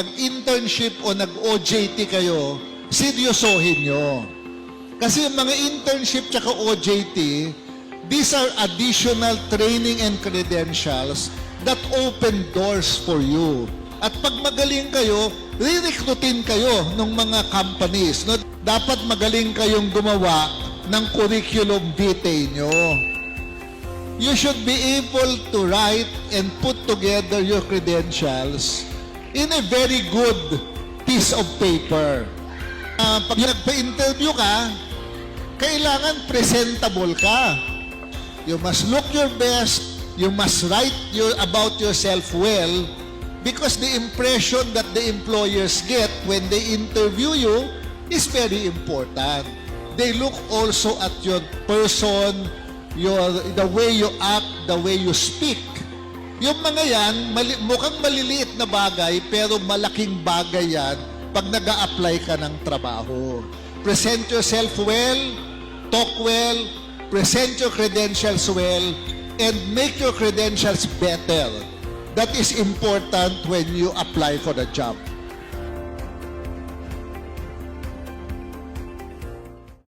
nag-internship o nag-OJT kayo, seryosohin nyo. Kasi yung mga internship tsaka OJT, these are additional training and credentials that open doors for you. At pag magaling kayo, re-recruitin kayo ng mga companies. No? Dapat magaling kayong gumawa ng curriculum vitae nyo. You should be able to write and put together your credentials in a very good piece of paper. Ah, pag nagpa-interview ka, kailangan presentable ka. You must look your best. You must write your, about yourself well because the impression that the employers get when they interview you is very important. They look also at your person, your, the way you act, the way you speak. Yung mga yan, mali, mukhang maliliit na bagay, pero malaking bagay yan pag nag apply ka ng trabaho. Present yourself well, talk well, present your credentials well, and make your credentials better. That is important when you apply for the job.